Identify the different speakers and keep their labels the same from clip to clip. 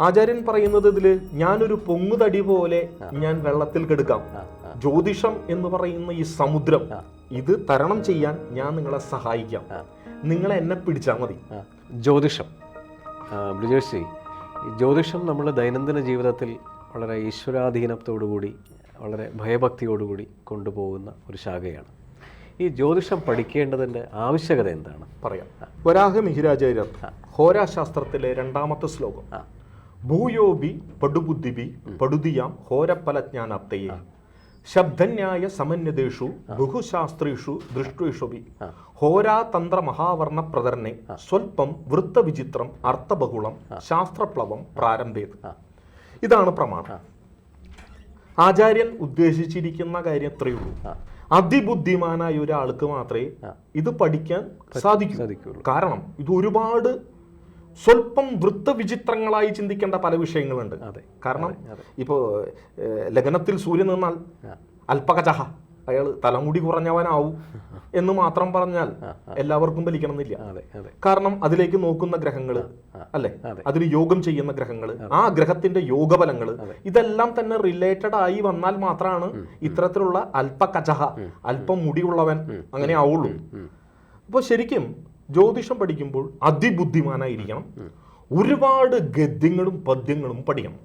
Speaker 1: ആചാര്യൻ പറയുന്നത് ഇതിൽ ഞാനൊരു പൊങ്ങുതടി പോലെ ഞാൻ വെള്ളത്തിൽ കെടുക്കാം. ജ്യോതിഷം എന്ന് പറയുന്ന ഈ സമുദ്രം ഇത് തരണം ചെയ്യാൻ ഞാൻ നിങ്ങളെ സഹായിക്കാം. നിങ്ങൾ എന്നെ പിടിച്ചാൽ മതി.
Speaker 2: ജ്യോതിഷം. ബ്രിജേഷ് ജ്യോതിഷം നമ്മൾ ദൈനംദിന ജീവിതത്തിൽ വളരെ ഈശ്വരാധീനത്തോടുകൂടി വളരെ ഭയഭക്തിയോടുകൂടി കൊണ്ടുപോകുന്ന ഒരു ശാഖയാണ്. ഈ ജ്യോതിഷം പഠിക്കേണ്ടതിന്റെ ആവശ്യകത എന്താണ്?
Speaker 1: പറയാം. വരാഹ മിഹിരാചാര്യർ ഹോരാശാസ്ത്രത്തിലെ രണ്ടാമത്തെ ശ്ലോകം. ഭൂയോബി പടുബുദ്ധിബി പടുതിയാം ഹോരഫലജ്ഞാനാപ്തയെ ശബ്ദന്യായ സമന്യതേഷു ബഹുശാസ്ത്രീഷു ദൃഷ്ടേഷുബി ഹോരാതന്ത്ര മഹാവർണ പ്രദർണെ സ്വൽപ്പം വൃത്തവിചിത്രം അർത്ഥബഹുളം ശാസ്ത്രപ്ലവം പ്രാരംഭേത്. ഇതാണ് പ്രമാണം. ആചാര്യൻ ഉദ്ദേശിച്ചിരിക്കുന്ന കാര്യം എത്രയേ ഉള്ളൂ അതിബുദ്ധിമാനായ ഒരാൾക്ക് മാത്രമേ ഇത് പഠിക്കാൻ സാധിക്കൂ. കാരണം ഇത് ഒരുപാട് സ്വല്പം വൃത്തവിചിത്രങ്ങളായി ചിന്തിക്കേണ്ട പല വിഷയങ്ങളുണ്ട്.
Speaker 2: അതെ
Speaker 1: കാരണം ഇപ്പോൾ ലഗ്നത്തിൽ സൂര്യൻ നിന്നാൽ അല്പകചഹ അയാൾ തലമുടി കുറഞ്ഞവനാവും എന്ന് മാത്രം പറഞ്ഞാൽ എല്ലാവർക്കും ഫലിക്കണമെന്നില്ല
Speaker 2: അതെ അതെ.
Speaker 1: കാരണം അതിലേക്ക് നോക്കുന്ന ഗ്രഹങ്ങൾ അല്ലെ?
Speaker 2: അതെ.
Speaker 1: അതിന് യോഗം ചെയ്യുന്ന ഗ്രഹങ്ങൾ ആ ഗ്രഹത്തിന്റെ യോഗബലങ്ങൾ ഇതെല്ലാം തന്നെ റിലേറ്റഡ് ആയി വന്നാൽ മാത്രമാണ് ഇത്തരത്തിലുള്ള അല്പകചഹ അല്പം മുടിയുള്ളവൻ അങ്ങനെ ആവുള്ളൂ. അപ്പോൾ ശരിക്കും ജ്യോതിഷം പഠിക്കുമ്പോൾ അതിബുദ്ധിമാനായിരിക്കണം. ഒരുപാട് ഗദ്യങ്ങളും പദ്യങ്ങളും പഠിക്കണം.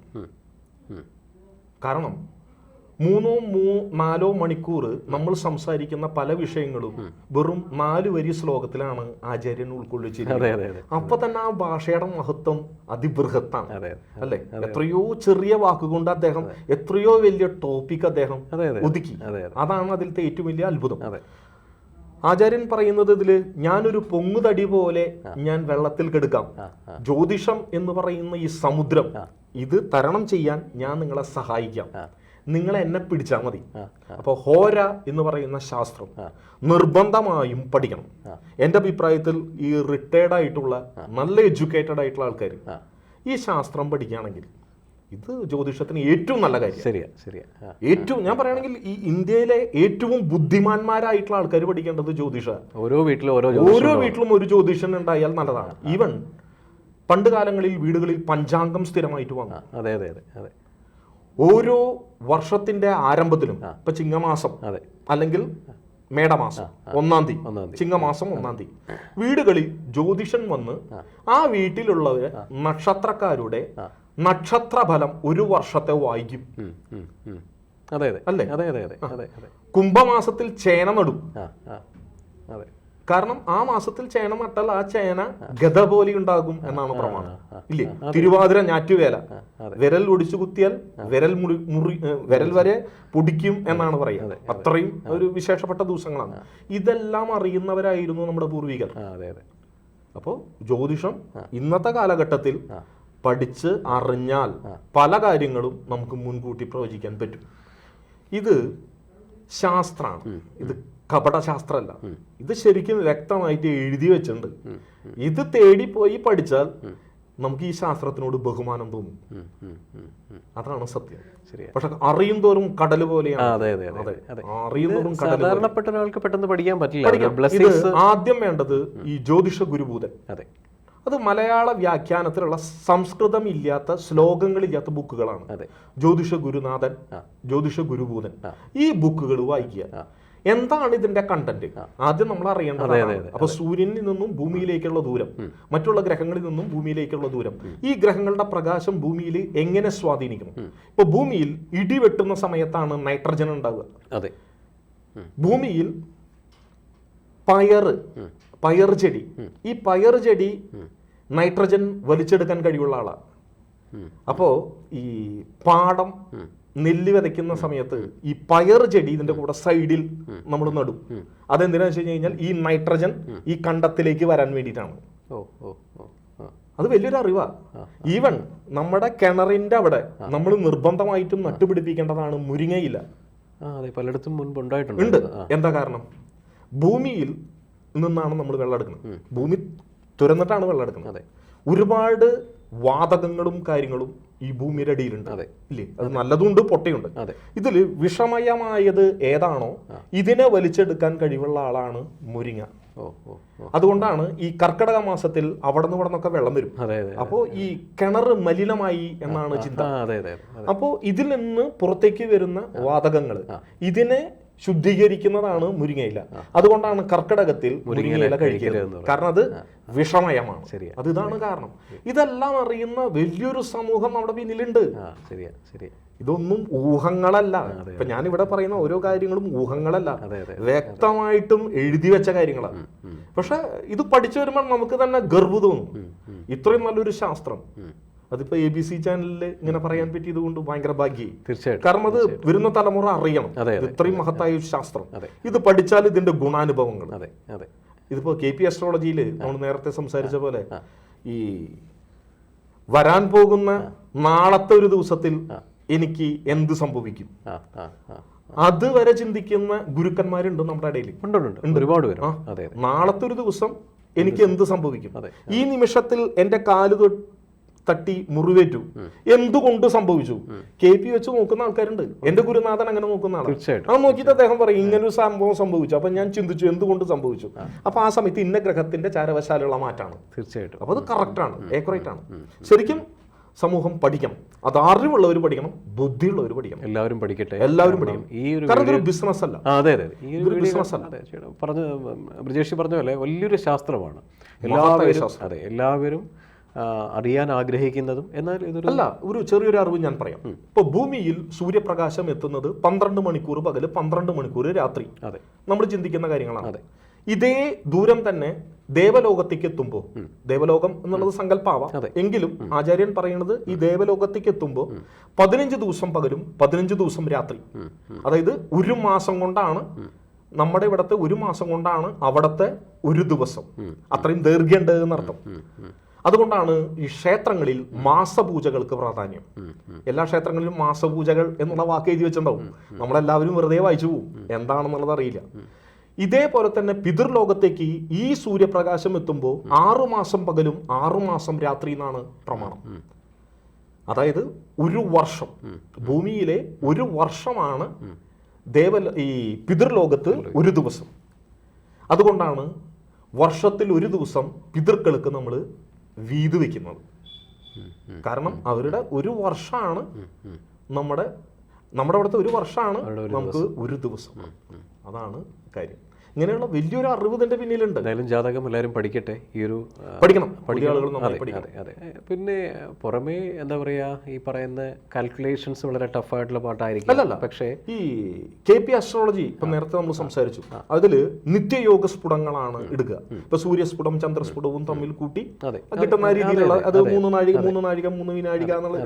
Speaker 1: കാരണം മൂന്നോ മൂ നാലോ മണിക്കൂർ നമ്മൾ സംസാരിക്കുന്ന പല വിഷയങ്ങളും വെറും നാല് വരി ശ്ലോകത്തിലാണ് ആചാര്യൻ ഉൾക്കൊള്ളിച്ചിരിക്കുന്നത്. അപ്പൊ തന്നെ ആ ഭാഷയുടെ മഹത്വം അതിബൃഹത്താണ്.
Speaker 2: അതെ
Speaker 1: അല്ലെ? എത്രയോ ചെറിയ വാക്കുകൊണ്ട് അദ്ദേഹം എത്രയോ വലിയ ടോപ്പിക് അദ്ദേഹം ഒതുക്കി.
Speaker 2: അതെ അതെ.
Speaker 1: അതാണ് അതിലത്തെ ഏറ്റവും വലിയ അത്ഭുതം.
Speaker 2: അതെ.
Speaker 1: ആചാര്യൻ പറയുന്നത് ഇതിൽ ഞാനൊരു പൊങ്ങുതടി പോലെ ഞാൻ വെള്ളത്തിൽ കെടുക്കാം. ജ്യോതിഷം എന്ന് പറയുന്ന ഈ സമുദ്രം ഇത് തരണം ചെയ്യാൻ ഞാൻ നിങ്ങളെ സഹായിക്കാം. നിങ്ങൾ എന്നെ പിടിച്ചാൽ മതി.
Speaker 2: അപ്പൊ
Speaker 1: അപ്പോൾ ഹോര എന്ന് പറയുന്ന ശാസ്ത്രം നിർബന്ധമായും പഠിക്കണം. എന്റെ അഭിപ്രായത്തിൽ ഈ റിട്ടയർഡ് ആയിട്ടുള്ള നല്ല എഡ്യൂക്കേറ്റഡ് ആയിട്ടുള്ള ആൾക്കാർ ഈ ശാസ്ത്രം പഠിക്കുകയാണെങ്കിൽ ഇത് ജ്യോതിഷത്തിന് ഏറ്റവും നല്ല കാര്യം.
Speaker 2: ശരിയാ ശരിയാ.
Speaker 1: ഏറ്റവും ഞാൻ പറയുകയാണെങ്കിൽ ഈ ഇന്ത്യയിലെ ഏറ്റവും ബുദ്ധിമാന്മാരായിട്ടുള്ള ആൾക്കാർ പഠിക്കേണ്ടത് ജ്യോതിഷ.
Speaker 2: ഓരോ വീട്ടിലും ഓരോ
Speaker 1: ഓരോ വീട്ടിലും ഒരു ജ്യോതിഷൻ ഉണ്ടായാൽ നല്ലതാണ്. ഈവൻ പണ്ട് കാലങ്ങളിൽ വീടുകളിൽ പഞ്ചാംഗം സ്ഥിരമായിട്ട് വന്നു.
Speaker 2: അതെ അതെ അതെ അതെ.
Speaker 1: ഓരോ വർഷത്തിന്റെ ആരംഭത്തിലും ഇപ്പൊ ചിങ്ങമാസം
Speaker 2: അതെ.
Speaker 1: അല്ലെങ്കിൽ മേടമാസം ഒന്നാം തീയതി.
Speaker 2: ഒന്നാം തീയതി.
Speaker 1: ചിങ്ങമാസം ഒന്നാം തീയതി. വീടുകളിൽ ജ്യോതിഷൻ വന്ന് ആ. വീട്ടിലുള്ളവര് നക്ഷത്രക്കാരുടെ നക്ഷത്രഫലം ഒരു വർഷത്തെ വായിക്കും.
Speaker 2: അതെ അതെ? അതെ അതെ അതെ അതെ അതെ.
Speaker 1: കുംഭമാസത്തിൽ ചേന നടും.
Speaker 2: അതെ.
Speaker 1: കാരണം ആ മാസത്തിൽ ചേന നട്ടാൽ ആ ചേന ഗത പോലെ ഉണ്ടാകും എന്നാണ് പ്രമാണം. ഇല്ലേ? തിരുവാതിര ഞാറ്റുവേല. വിരൽ ഒടിച്ചു കുത്തിയാൽ വിരൽ മുറി മുറി വിരൽ വരെ പൊടിക്കും എന്നാണ് പറയുന്നത് അത്രയും ഒരു വിശേഷപ്പെട്ട ദിവസങ്ങളാണ്. ഇതെല്ലാം അറിയുന്നവരായിരുന്നു നമ്മുടെ പൂർവികർ. അപ്പോൾ ജ്യോതിഷം ഇന്നത്തെ കാലഘട്ടത്തിൽ പഠിച്ച് അറിഞ്ഞാൽ പല കാര്യങ്ങളും നമുക്ക് മുൻകൂട്ടി പ്രവചിക്കാൻ പറ്റും. ഇത് ശാസ്ത്രമാണ് ഇത് കപടശാസ്ത്രമല്ല. ഇത് ശരിക്കും വ്യക്തമായിട്ട് എഴുതി വെച്ചിട്ടുണ്ട് ഇത് തേടി പോയി പഠിച്ചാൽ നമുക്ക് ഈ ശാസ്ത്രത്തിനോട് ബഹുമാനം തോന്നും. അതാണ് സത്യം. പക്ഷെ അറിയും തോറും കടൽ പോലെയാണ്
Speaker 2: അതെ അതെ അതെ അതെ.
Speaker 1: അറിയും തോറും കടൽ
Speaker 2: സാധാരണപ്പെട്ട ഒരാൾക്ക് പെട്ടെന്ന് പഠിക്കാൻ പറ്റില്ല.
Speaker 1: ആദ്യം വേണ്ടത് ഈ ജ്യോതിഷ ഗുരുഭൂതൻ
Speaker 2: അതെ.
Speaker 1: അത് മലയാള വ്യാഖ്യാനത്തിലുള്ള സംസ്കൃതം ഇല്ലാത്ത ശ്ലോകങ്ങളില്ലാത്ത ബുക്കുകളാണ്.
Speaker 2: അതെ.
Speaker 1: ജ്യോതിഷ ഗുരുനാഥൻ ജ്യോതിഷ ഗുരുഭൂതൻ ഈ ബുക്കുകൾ വായിക്കുക. എന്താണ് ഇതിന്റെ കണ്ടന്റ് ആദ്യം നമ്മൾ
Speaker 2: അറിയേണ്ടത്
Speaker 1: അപ്പൊ സൂര്യനിൽ നിന്നും ഭൂമിയിലേക്കുള്ള ദൂരം മറ്റുള്ള ഗ്രഹങ്ങളിൽ നിന്നും ഭൂമിയിലേക്കുള്ള ദൂരം. ഈ ഗ്രഹങ്ങളുടെ പ്രകാശം ഭൂമിയിൽ എങ്ങനെ സ്വാധീനിക്കണം? ഇപ്പൊ ഭൂമിയിൽ ഇടി വെട്ടുന്ന സമയത്താണ് നൈട്രജൻ ഉണ്ടാവുക.
Speaker 2: അതെ.
Speaker 1: ഭൂമിയിൽ പയറ് പയർ ചെടി. ഈ പയർ ചെടി നൈട്രജൻ വലിച്ചെടുക്കാൻ കഴിവുള്ള ആളാണ്. അപ്പോ ഈ പാടം നെല്ല് വിതയ്ക്കുന്ന സമയത്ത് ഈ പയർ ചെടി ഇതിന്റെ കൂടെ സൈഡിൽ നമ്മൾ നടും. അതെന്തിനാന്ന് വെച്ച് കഴിഞ്ഞാൽ ഈ നൈട്രജൻ ഈ കണ്ടത്തിലേക്ക് വരാൻ വേണ്ടിയിട്ടാണ്. അത് വലിയൊരു അറിവാ. ഈവൻ നമ്മുടെ കിണറിന്റെ അവിടെ നമ്മൾ നിർബന്ധമായിട്ടും നട്ടുപിടിപ്പിക്കേണ്ടതാണ് മുരിങ്ങയില്ല
Speaker 2: അതെ പലയിടത്തും മുൻപ് ഉണ്ടായിട്ടുണ്ട്.
Speaker 1: ഉണ്ട്. എന്താ കാരണം? ഭൂമിയിൽ നിന്നാണ് നമ്മൾ വെള്ളം എടുക്കുന്നത്. ഭൂമി തുരന്നിട്ടാണ് വെള്ളം എടുക്കുന്നത്.
Speaker 2: അതെ.
Speaker 1: ഒരുപാട് വാതകങ്ങളും കാര്യങ്ങളും ഈ ഭൂമിയുടെ അടിയിലുണ്ട്.
Speaker 2: അതെ.
Speaker 1: ഇല്ലേ? അത് നല്ലതുണ്ട് പൊട്ടയുണ്ട്.
Speaker 2: അതെ.
Speaker 1: ഇതിൽ വിഷമയമായത് ഏതാണോ? ഇതിനെ വലിച്ചെടുക്കാൻ കഴിവുള്ള ആളാണ് മുരിങ്ങ. അതുകൊണ്ടാണ് ഈ കർക്കിടക മാസത്തിൽ അവിടെ നിന്ന് ഇവിടെ നിന്നൊക്കെ വെള്ളം വരും അപ്പോ ഈ കിണർ മലിനമായി എന്നാണ് ചിന്ത. അപ്പോ ഇതിൽ നിന്ന് പുറത്തേക്ക് വരുന്ന വാതകങ്ങൾ ഇതിനെ ശുദ്ധീകരിക്കുന്നതാണ് മുരിങ്ങയില. അതുകൊണ്ടാണ് കർക്കിടകത്തിൽ മുരിങ്ങയില കഴിക്കുന്നത് കാരണം അത് വിഷമയമാണ്.
Speaker 2: ശരിയാ.
Speaker 1: അത് ഇതാണ് കാരണം. ഇതെല്ലാം അറിയുന്ന വലിയൊരു സമൂഹം നമ്മുടെ പിന്നിലുണ്ട്.
Speaker 2: ശരിയാ ശരി
Speaker 1: ഇതൊന്നും ഊഹങ്ങളല്ല. ഇപ്പൊ ഞാൻ ഇവിടെ പറയുന്ന ഓരോ കാര്യങ്ങളും ഊഹങ്ങളല്ല. വ്യക്തമായിട്ടും എഴുതി വെച്ച കാര്യങ്ങളാണ്. പക്ഷെ ഇത് പഠിച്ചു വരുമ്പോൾ നമുക്ക് തന്നെ ഗർവ് തോന്നും. ഇത്രയും നല്ലൊരു ശാസ്ത്രം. അതിപ്പോ എ ബി സി ചാനലിൽ ഇങ്ങനെ പറയാൻ പറ്റിയത് കൊണ്ട് ഭയങ്കര ഭാഗ്യമായി
Speaker 2: തീർച്ചയായിട്ടും
Speaker 1: കാരണം അത് വരുന്ന തലമുറ അറിയണം. ഇത്രയും മഹത്തായ ഒരു ശാസ്ത്രം. ഇത് പഠിച്ചാൽ ഇതിന്റെ ഗുണാനുഭവങ്ങൾ.
Speaker 2: അതെ അതെ.
Speaker 1: ഇതിപ്പോ കെ പി അസ്ട്രോളജിയിൽ നമ്മൾ നേരത്തെ സംസാരിച്ച പോലെ ഈ വരാൻ പോകുന്ന നാളത്തെ ഒരു ദിവസത്തിൽ എനിക്ക് എന്ത് സംഭവിക്കും? അതുവരെ ചിന്തിക്കുന്ന ഗുരുക്കന്മാരുണ്ട് നമ്മുടെ ഇടയിൽ?
Speaker 2: ഒരുപാട് പേര്
Speaker 1: നാളത്തെ ഒരു ദിവസം എനിക്ക് എന്ത് സംഭവിക്കും? ഈ നിമിഷത്തിൽ എന്റെ കാൽ തൊ- തട്ടി മുറിവേറ്റു. എന്തുകൊണ്ട് സംഭവിച്ചു? കെ പി വെച്ച് നോക്കുന്ന ആൾക്കാരുണ്ട്. എന്റെ ഗുരുനാഥൻ അങ്ങനെ നോക്കുന്ന ആളാണ് അത് നോക്കിയിട്ട് അദ്ദേഹം പറയും ഇങ്ങനെ ഒരു സംഭവം സംഭവിച്ചു. അപ്പൊ ഞാൻ ചിന്തിച്ചു എന്തുകൊണ്ട് സംഭവിച്ചു? അപ്പൊ ആ സമയത്ത് ഇന്ന ഗ്രഹത്തിന്റെ ചാരവശാലുള്ള മാറ്റാണ്.
Speaker 2: തീർച്ചയായിട്ടും.
Speaker 1: അപ്പൊ അത് കറക്റ്റ് ആണ്. ഏക്കുറേറ്റ് ആണ് ശരിക്കും സമൂഹം പഠിക്കണം. അത് അറിവുള്ളവർ പഠിക്കണം ബുദ്ധിയുള്ളവർ പഠിക്കണം.
Speaker 2: എല്ലാവരും പഠിക്കട്ടെ.
Speaker 1: എല്ലാവരും പഠിക്കണം.
Speaker 2: ഈ ഒരു
Speaker 1: കാരണം ഇതൊരു ബിസിനസ് അല്ല.
Speaker 2: അതെ അതെ. ഈ ഒരു
Speaker 1: ബിസിനസ് അല്ല.
Speaker 2: പറഞ്ഞു ബ്രിജേഷി പറഞ്ഞ പോലെ വലിയൊരു ശാസ്ത്രമാണ്. എല്ലാവരും അതെ എല്ലാവരും അറിയാൻ ആഗ്രഹിക്കുന്നതും എന്നാൽ ഇതൊരു
Speaker 1: അല്ല ഒരു ചെറിയൊരു അറിവ് ഞാൻ പറയാം. ഇപ്പൊ ഭൂമിയിൽ സൂര്യപ്രകാശം എത്തുന്നത് പന്ത്രണ്ട് മണിക്കൂർ പകൽ പന്ത്രണ്ട് മണിക്കൂർ രാത്രി.
Speaker 2: അതെ.
Speaker 1: നമ്മൾ ചിന്തിക്കുന്ന കാര്യങ്ങളാണ്.
Speaker 2: അതെ.
Speaker 1: ഇതേ ദൂരം തന്നെ ദേവലോകത്തേക്ക് എത്തുമ്പോൾ ദേവലോകം എന്നുള്ളത് സങ്കല്പാവാം. എങ്കിലും ആചാര്യൻ പറയുന്നത് ഈ ദേവലോകത്തേക്ക് എത്തുമ്പോൾ പതിനഞ്ച് ദിവസം പകലും പതിനഞ്ച് ദിവസം രാത്രി. അതായത് ഒരു മാസം കൊണ്ടാണ് നമ്മുടെ ഇവിടത്തെ ഒരു മാസം കൊണ്ടാണ് അവിടത്തെ ഒരു ദിവസം. അത്രയും ദൈർഘ്യമുണ്ട് എന്നർത്ഥം. അതുകൊണ്ടാണ് ഈ ക്ഷേത്രങ്ങളിൽ മാസപൂജകൾക്ക് പ്രാധാന്യം. എല്ലാ ക്ഷേത്രങ്ങളിലും മാസപൂജകൾ എന്നുള്ള വാക്ക് എഴുതി വെച്ചിട്ടുണ്ടാവും. നമ്മളെല്ലാവരും വെറുതെ വായിച്ചു പോകും എന്താണെന്നുള്ളത് അറിയില്ല. ഇതേപോലെ തന്നെ പിതൃലോകത്തേക്ക് ഈ സൂര്യപ്രകാശം എത്തുമ്പോൾ ആറുമാസം പകലും ആറുമാസം രാത്രി എന്നാണ് പ്രമാണം. അതായത് ഒരു വർഷം. ഭൂമിയിലെ ഒരു വർഷമാണ് ദേവ ഈ പിതൃലോകത്ത് ഒരു ദിവസം. അതുകൊണ്ടാണ് വർഷത്തിൽ ഒരു ദിവസം പിതൃക്കൾക്ക് നമ്മൾ വീത് വെക്കുന്നത് കാരണം അവരുടെ ഒരു വർഷമാണ് നമ്മുടെ നമ്മുടെ അവിടുത്തെ ഒരു വർഷമാണ് നമുക്ക് ഒരു ദിവസം. അതാണ് കാര്യം. ഇങ്ങനെയുള്ള വലിയൊരു അറിവ് ഇതിന്റെ പിന്നിലുണ്ട്.
Speaker 2: എന്തായാലും ജാതകം എല്ലാവരും പഠിക്കട്ടെ? ഈ ഒരു
Speaker 1: പഠിക്കണം.
Speaker 2: അതെ
Speaker 1: പഠിക്കണം.
Speaker 2: അതെ അതെ. പിന്നെ പുറമേ എന്താ പറയാ ഈ പറയുന്ന കാൽക്കുലേഷൻസ് വളരെ ടഫായിട്ടുള്ള പാട്ടായിരിക്കും.
Speaker 1: അല്ലല്ല.
Speaker 2: പക്ഷേ
Speaker 1: ഈ കെ പി അസ്ട്രോളജി ഇപ്പൊ നേരത്തെ നമ്മൾ സംസാരിച്ചു. അതിൽ നിത്യയോഗ സ്ഫുടങ്ങളാണ് എടുക്കുക ഇപ്പൊ സൂര്യസ്ഫുടം ചന്ദ്രസ്ഫുടവും തമ്മിൽ കൂട്ടി കിട്ടുന്ന രീതിയിലുള്ള അത് മൂന്ന് നാഴിക മൂന്ന് നാഴിക മൂന്ന് വിനാഴിക എന്നുള്ള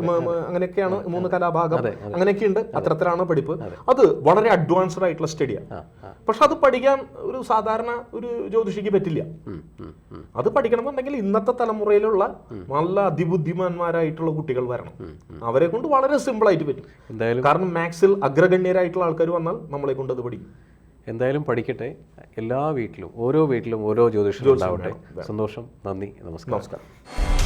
Speaker 1: അങ്ങനെയൊക്കെയാണ് മൂന്ന് കലാഭാഗം. അങ്ങനെയൊക്കെയുണ്ട്. അത്തരത്തിലാണ് പഠിപ്പ്. അത്. വളരെ അഡ്വാൻസ്ഡ് ആയിട്ടുള്ള സ്റ്റഡിയാണ് പക്ഷെ അത് പഠിക്കാൻ ഒരു സാധാരണ ഒരു ജ്യോതിഷിക്ക് പറ്റില്ല. അത് പഠിക്കണമെന്നുണ്ടെങ്കിൽ ഇന്നത്തെ തലമുറയിലുള്ള നല്ല അതിബുദ്ധിമാന്മാരായിട്ടുള്ള കുട്ടികൾ വരണം. അവരെ കൊണ്ട് വളരെ സിമ്പിൾ ആയിട്ട് പറ്റും.
Speaker 2: എന്തായാലും
Speaker 1: കാരണം മാത്സിൽ അഗ്രഗണ്യരായിട്ടുള്ള ആൾക്കാർ വന്നാൽ നമ്മളെ കൊണ്ട് അത് പഠിക്കും.
Speaker 2: എന്തായാലും പഠിക്കട്ടെ. എല്ലാ വീട്ടിലും ഓരോ വീട്ടിലും ഓരോ ജ്യോതിഷം ഉണ്ടാവട്ടെ. സന്തോഷം. നന്ദി. നമസ്കാരം.
Speaker 1: നമസ്കാരം.